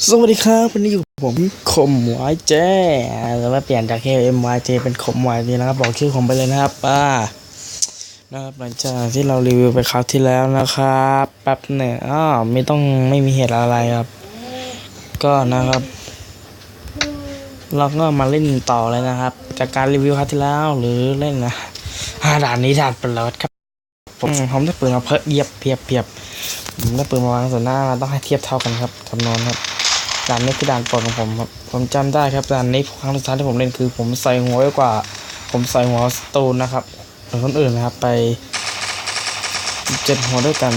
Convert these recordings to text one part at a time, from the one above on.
สวัสดีครับวันนี้อยู่กับผมคมวายเจแล้วมาเปลี่ยนจาก KMYJ เป็นคมวายเจนะครับ บอกชื่อผมไปเลยนะครับอ่านะครับหลังจากที่เรารีวิวไปคราวที่แล้วนะครับแป๊บหนึ่งอ้าวไม่ต้องไม่มีเหตุอะไรครับ ก็นะครับ เราก็มาเล่นต่อเลยนะครับ จากการรีวิวคราวที่แล้วหรือเล่นนะอ่าด่านนี้ด่านเปิดแล้วครับผมผมได้ปืนมาเพิ่มเยียบเพียบเพียบผมได้ปืนมาวางส่วนหน้ามาต้องให้เทียบเท่ากันครับจำนวนครับ ด่านนี้คือด่านปรดของผมครับผมจำได้ครับด่านนี้ครั้งสุดท้ายที่ผมเล่นคือ ผมใส่หัวไว้กว่า ผมใส่หัวสตูนนะครับหมือคนอื่นนะครับ ไปเจ็ดหัวด้วยกัน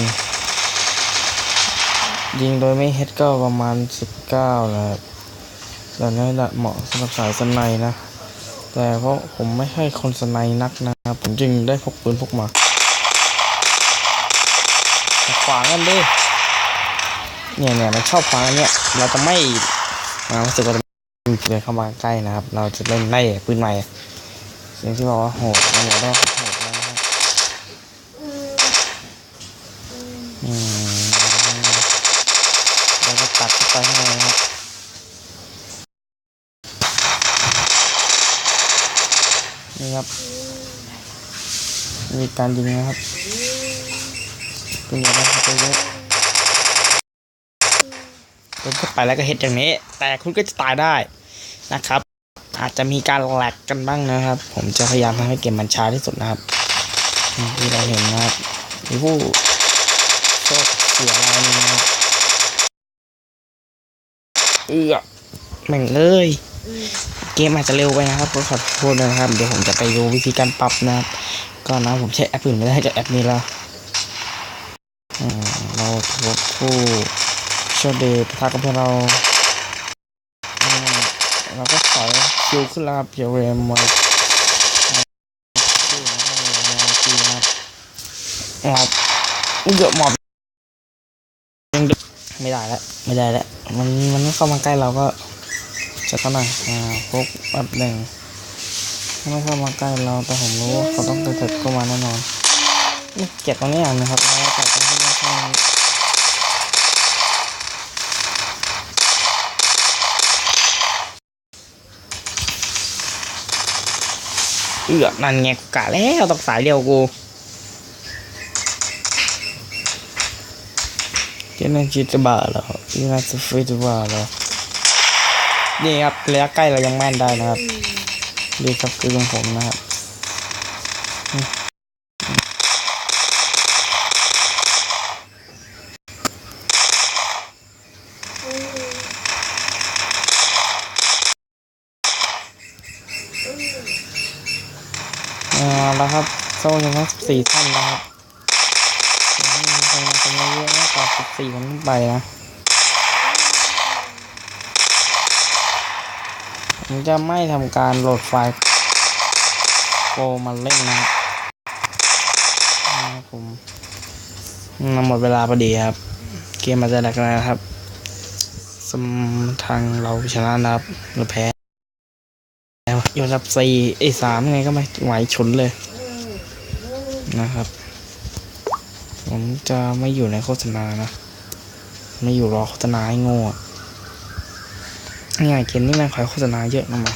ยิงโดยไม่เฮดก็ประมาณสิบเก้านะครับด่านนี้ด่านเหมาะสำหรับสายสไนนะ แต่เพราะผมไม่ใช่คนสไนนักนะครับผมจึงได้พกปืนพกมาขวางกันดิ เนี่ยเนี่ยมันชอบฟังเนี้ยเราจะไม่เรารู้สึกว่าเดินเข้ามาใกล้นะครับ เราจะเล่นไล่ปืนใหม่เสียงที่บอกว่าโหดมันบอกว่าโหดแล้วนะครับอืมเราก็ตัดเข้าไปข้างในนะครับนี่ครับ มีการยิงนะครับเปืนใหญ่นะครับไปเยอะ คุณเข้าไปแล้วก็เฮ็ดอย่างนี้ แต่คุณก็จะตายได้นะครับ อาจจะมีการแหลกกันบ้างนะครับ ผมจะพยายามทำให้เกมมันช้าที่สุดนะครับที่เราเห็นนะครับมีผู้โชคเสียรายหนึงนะครับเอือแม่งเอ้ยเกมอาจจะเร็วไปนะครับขอโทษนะครับ เดี๋ยวผมจะไปดูวิธีการปรับนะครับก็นะผมใช้แอปอื่นไม่ได้จากแอปนี้แล้วเราถือว่าผู้โชคดีปะทะกับเพื่อนเราเราก็ถอยคิวขึ้นแล้วครับเดี๋ยวเรมไว้คิวนะครับคิวนะครับหมอบเยอะหมอบยังดึกไม่ได้แล้วไม่ได้แล้วมันมันไม่เข้ามาใกล้เราก็จะเข้าหน่อยอ่าพกแบบหนึ่งไม่เข้ามาใกล้เราแต่ผมรู้ว่าเขาต้องเติร์เข้ามาแน่นอนนี่เกลียดตรงนี้อย่างนะครับแล้วแต่ตรงที่ไม่ใช่ เอือกนั่นไงกูกะแล้วต้องสายเรียวกูเจนันจิตบาเหรอยังไงจะฟิตบาเหรอนี่ครับระยะใกล้เรายังแม่นได้นะครับดีครับคือของผมนะครับ อืมเอาละครับโซ่ยังทั้งสี่ท่านนะครับยังไม่มีคนมาคนมาเยอะมากกว่าสิบสี่คนขึ้นไปนะผมจะไม่ทำการโหลดไฟล์โปรมาเล่นนะครับผมหมดเวลาพอดีครับ เกมมาจะแหลกแล้วนะครับสมทางเราชนะนะครับเราแพ้ แล้วยอดรับสี่ไอ้สามไงก็ไม่ไหวฉุนเลยนะครับ ผมจะไม่อยู่ในโฆษณานะ ไม่อยู่รอโฆษณาให้โง่อะง่ายเกมนี้แม่งขายโฆษณาเยอะนะมา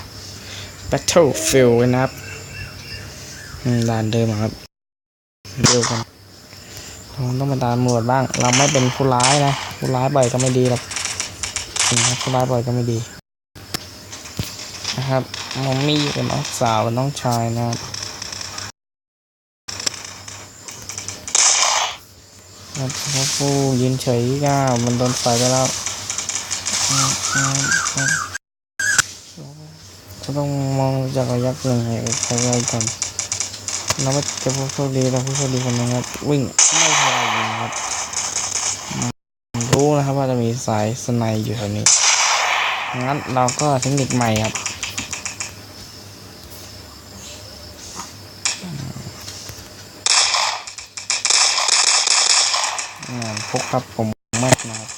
Battlefield นะครับด่านเดิมครับเร็วกันเราต้องมาตามตำรวจบ้าง เราไม่เป็นผู้ร้ายนะ ผู้ร้ายบ่อยก็ไม่ดีหรอกจริงครับผู้ร้ายบ่อยก็ไม่ดี นะครับผมมี่กับน้องสาวกับน้องชายนะครับครับพราะผู้ยืนเฉยก้ามันโดนไฟไปแล้วอืมอืมอืมก็ต้องมองจากระยะเกินไปใช้ไว้ก่อนเราก็จะผู้โชคดีเราผู้โชคดีคนนึงครับ วิ่งไม่พอยิงครับรู้นะครับว่าจะมีสายสไนอยู่แถวนี้งั้นเราก็เทคนิคใหม่ครับ อืมพกครับผมม่นนะครับ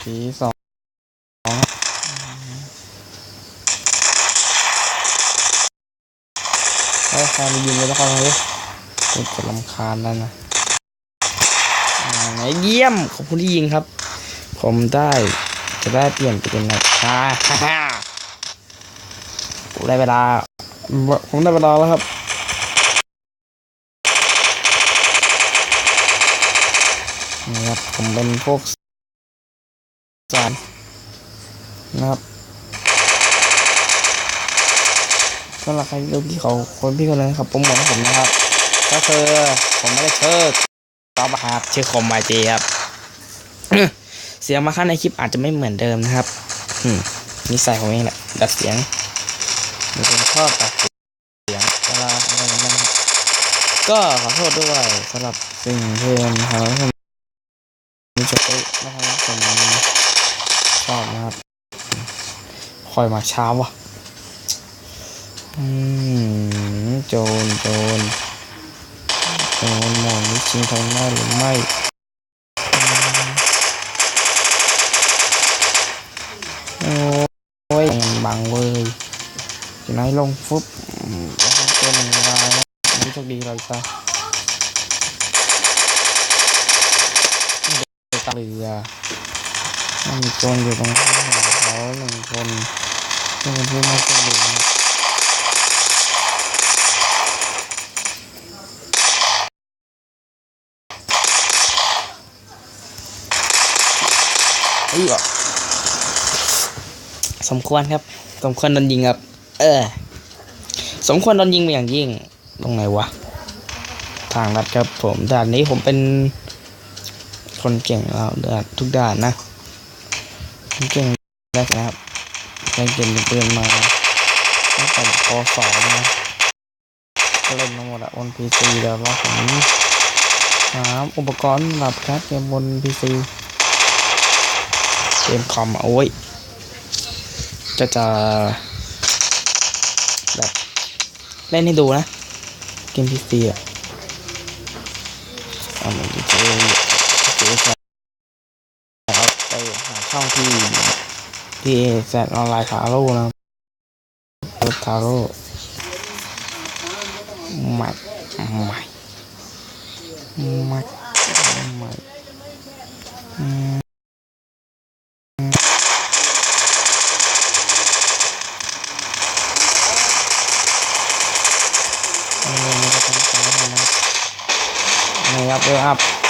ผีสองเฮ้ยใครมายิงเลยทุกคนเลยกูจะลำคาญแล้วนะไหนเยี่ยมขอบคุณที่ยิงครับ ผมได้จะได้เปลี่ยนไปเป็นนักฆ่าคาผมได้เวลาผมได้เวลาแล้วครับ นี่ครับผมเป็นพวกสารนะครับสำหรับใครดูพี่เขาคนพี่คนนึงครับผมหมดผมนะครับ ก็คือผมไม่ได้เชิดตอบครับชื่อคมไมจีครับ เสียงมาขั้นในคลิปอาจจะไม่เหมือนเดิมนะครับอืมนิสัยผมเองแหละดัดเสียงมีคนชอบดัดเสียงเวลาอะไรอย่างเงี้ยนะก็ขอโทษด้วยสำหรับสิ่งที่ทำให้ จดไว้นะครับผมชอบนะครับคอยมาเช้าวะอืมโจรโจรโจรหมอนนี้จริงทำได้หรือไม่โอ้ยบังเว้ยจะไหนลงฟุบอืมแล้วก็เป็นวายนี่โชคดีเราจ้ะ ตา เรือมันมีโจรอยู่ตรงข้างหลังเขาหนึ่งคนซึ่เป็นผู้ไม่โชคดีนะเออสมควรครับ สมควรโดนยิงครับ เออ สมควรโดนยิงเป็นอย่างยิ่ง ตรงไหนวะ ทางลัดครับผมด่านนี้ผมเป็น คนเก่งเราด้านทุกด้านนะคนเก่งแรกนะครับเล่นเกมปืนมาตั้งแต่ป .2 นะก็เล่นมาหมดอะบนพีซีแล้วว่าผมหาอุปกรณ์หรับแคสเกมบนพีซีเกมคอมโอ้ยจะจะแบบเล่นให้ดูนะ เกมพีซีอะเอามันจะเจอ เจอแฟนแล้วไปหาช่องที่ที่แซดออนไลน์ทาโร่นะเปิดทาโร่ใหม่ใหม่ใหม่ใหม่เออมันจะทำสายให้นะครับนี่ครับเอออัพ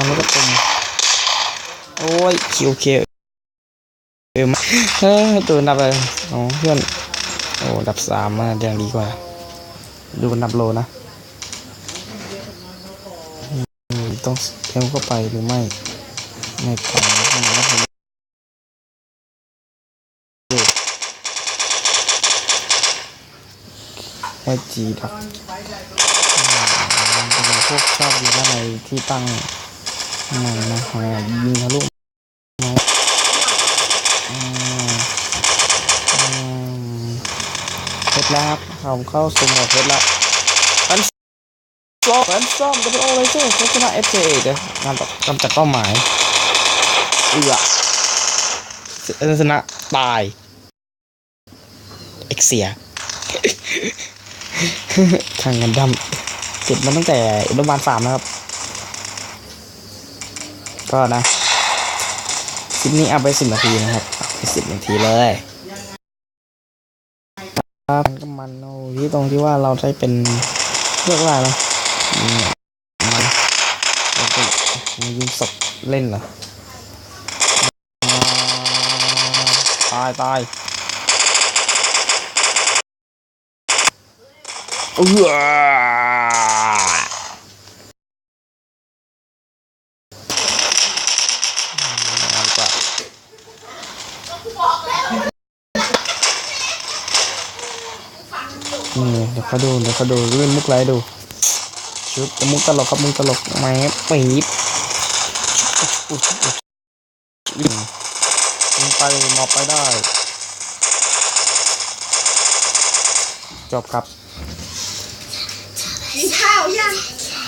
แล้วมันก็ตุ่มโอ้ยคิวเคเอ็มเฮ้ยตัวนับเลยอ๋อเพื่อนโอ้ดับสามมายังดีกว่า ดูนับโลนะ ต้องเทมเข้าไปหรือไม่ ไม่ไปไมต้องทำไอจีดับอืมมันจะเป็นพวกชอบอยู่ด้านในที่ตั้ง ม่นะหายิงทะลุไม้อืมอืมเพชรแล้วครับผมเข้าสู่โหมดเพชรแล้วฟันซ่อมฟันซ่อมจะไปโอเลยเจ้เขาชนะ FJA เดี๋ยงานกำจัดเป้าหมายเอือชนะตายเอ็กเซียทางกันดำติดมาตั้งแต่อุดมบาลสามนะครับ ก็นะคลิปนี้เอาไปสิบนาทีนะครับเอาไปสิบนาทีเลยครับก็มันโอ้ที่ตรงที่ว่าเราใช้เป็นเรียกว่าอะไรนะอืมมันมันยิงศพเล่นเหรอตายตายเออ ดี๋ยวเขาดูเดี๋ยวเขาดูเล่นมุกไรดูชุดมุกตลกครับมุกตลกแหมปี๊บอุ๊ยอุ๊ยอุ๊ยยิงไปมอบไปได้ จบครับกินข้าวยัง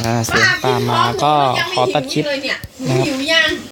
อ่าเสียงป้ามมาก็ขอตัดคลิปนะครับหิวยัง